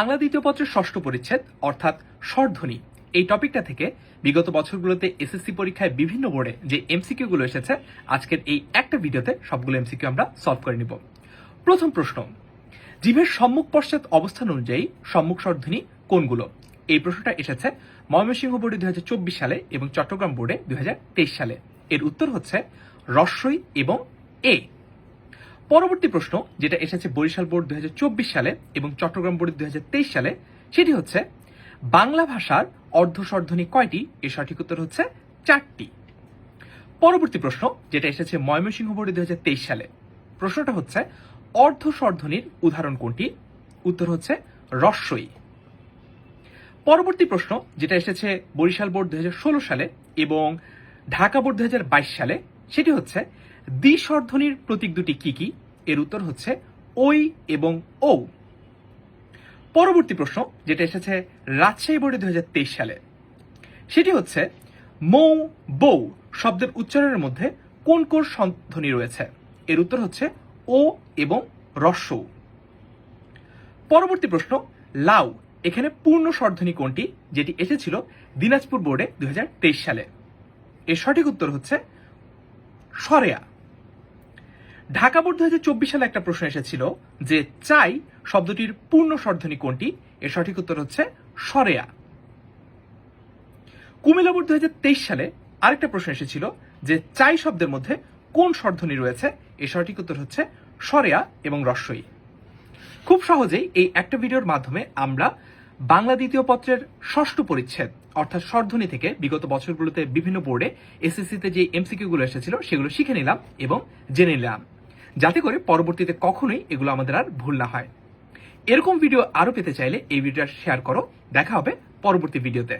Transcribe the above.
বাংলা দ্বিতীয় পত্রের ষষ্ঠ পরিচ্ছেদ, অর্থাৎ স্বরধ্বনি। এই টপিকটা থেকে বিগত বছরগুলোতে এসএসসি পরীক্ষায় বিভিন্ন বোর্ডে যে এমসিকিউ গুলো এসেছে, আজকের এই একটা ভিডিওতে সবগুলো এমসিকিউ আমরা সলভ করে নিব। প্রথম প্রশ্ন, জিভের সম্মুখ পশ্চাৎ অবস্থান অনুযায়ী সম্মুখ স্বরধ্বনি কোনগুলো? এই প্রশ্নটা এসেছে ময়মনসিংহ বোর্ডে দুই চব্বিশ সালে এবং চট্টগ্রাম বোর্ডে দুই হাজার তেইশ সালে। এর উত্তর হচ্ছে রস্বই এবং এ। পরবর্তী প্রশ্ন, যেটা এসেছে বরিশাল বোর্ড দু হাজার চব্বিশ সালে এবং চট্টগ্রাম বোর্ড দুই হাজার তেইশ সালে, সেটি হচ্ছে, বাংলা ভাষার অর্ধস্বরধ্বনি কয়টি? এর সঠিক উত্তর হচ্ছে চারটি। পরবর্তী প্রশ্ন, যেটা এসেছে ময়মনসিংহ বোর্ডে দু হাজার তেইশ সালে, প্রশ্নটা হচ্ছে অর্ধস্বরধ্বনির উদাহরণ কোনটি? উত্তর হচ্ছে রস্বই পরবর্তী প্রশ্ন, যেটা এসেছে বরিশাল বোর্ড দু হাজার ষোলো সালে এবং ঢাকা বোর্ড দু হাজার বাইশ সালে, সেটি হচ্ছে দ্বিস্বরধ্বনির প্রতীক দুটি কি কি? এর উত্তর হচ্ছে ওই এবং ও পরবর্তী প্রশ্ন, যেটা এসেছে রাজশাহী বোর্ডে দুই হাজার তেইশ সালে। সেটি হচ্ছে মৌ বৌ শব্দের উচ্চারণের মধ্যে কোন কোন ধ্বনি রয়েছে? এর উত্তর হচ্ছে ও এবং রস্য পরবর্তী প্রশ্ন, লাউ, এখানে পূর্ণ স্বরধ্বনি কোনটি? যেটি এসেছিল দিনাজপুর বোর্ডে দুই হাজার তেইশ সালে। এর সঠিক উত্তর হচ্ছে সরেয়া। ঢাকা বোর্ড দু হাজার চব্বিশ সালে একটা প্রশ্ন এসেছিল যে চাই শব্দটির পূর্ণ স্বরধ্বনি কোনটি? এর সঠিক উত্তর হচ্ছে সরেয়া। কুমিল্লা বোর্ড দুই সালে আরেকটা প্রশ্ন এসেছিল যে চাই শব্দের মধ্যে কোন স্বরধ্বনি রয়েছে? এর সঠিক উত্তর হচ্ছে সরেয়া এবং রস্বই খুব সহজেই এই একটা ভিডিওর মাধ্যমে আমরা বাংলা দ্বিতীয় পত্রের ষষ্ঠ পরিচ্ছেদ, অর্থাৎ স্বরধ্বনি থেকে বিগত বছরগুলোতে বিভিন্ন বোর্ডে এসএসসিতে যে এমসিকিউ গুলো এসেছিল সেগুলো শিখে নিলাম এবং জেনে নিলাম। যাতে করে পরবর্তীতে কখনোই এগুলো আমাদের আর ভুল না হয়। এরকম ভিডিও আরও পেতে চাইলে এই ভিডিওটা শেয়ার করো। দেখা হবে পরবর্তী ভিডিওতে